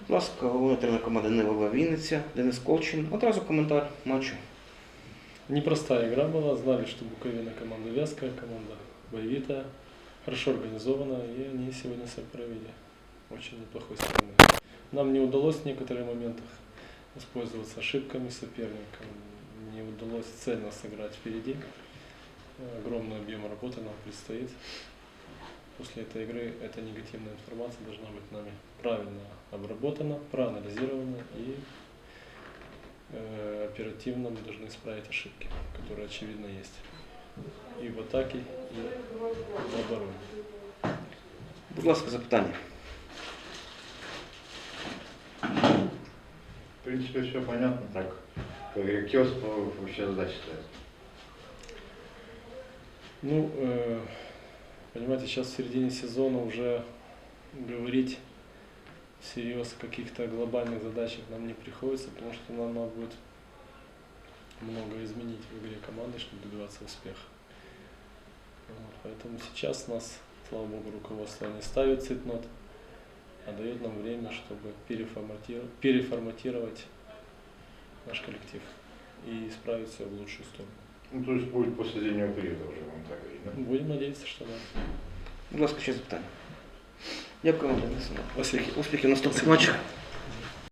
Будь ласка, головний тренер команди Нива Вінниця, Денис Колчин. Одразу коментар матчу. Непростая игра была, знали, что Буковина команда вязкая, команда боевитая, хорошо организованная, и они сегодня себя проявили очень неплохой стороны. Нам не удалось в некоторых моментах воспользоваться ошибками соперника, не удалось цельно сыграть впереди. Э, Огромный объем работы нам предстоит. После этой игры эта негативная информация должна быть нами правильно обработана, проанализирована и э, оперативно мы должны исправить ошибки, которые очевидно есть. И в атаке, и в обороне. Будь ласка, запитання. В принципе, все понятно. Так, какие вообще задачи стоят? Ну, э, понимаете, сейчас в середине сезона уже говорить всерьез о каких-то глобальных задачах нам не приходится, потому что нам надо будет много изменить в игре команды, чтобы добиваться успеха. Вот, поэтому сейчас нас, слава богу, руководство не ставит цитнот, а дает нам время, чтобы переформатировать, переформатировать наш коллектив и исправить все в лучшую сторону. Ну, то есть будет после зимнего периода уже, Будем надеяться, что да. Будь ласка, ще запитання. Дякую вам, Денис. Спасибо. Успіхів наступних матчах.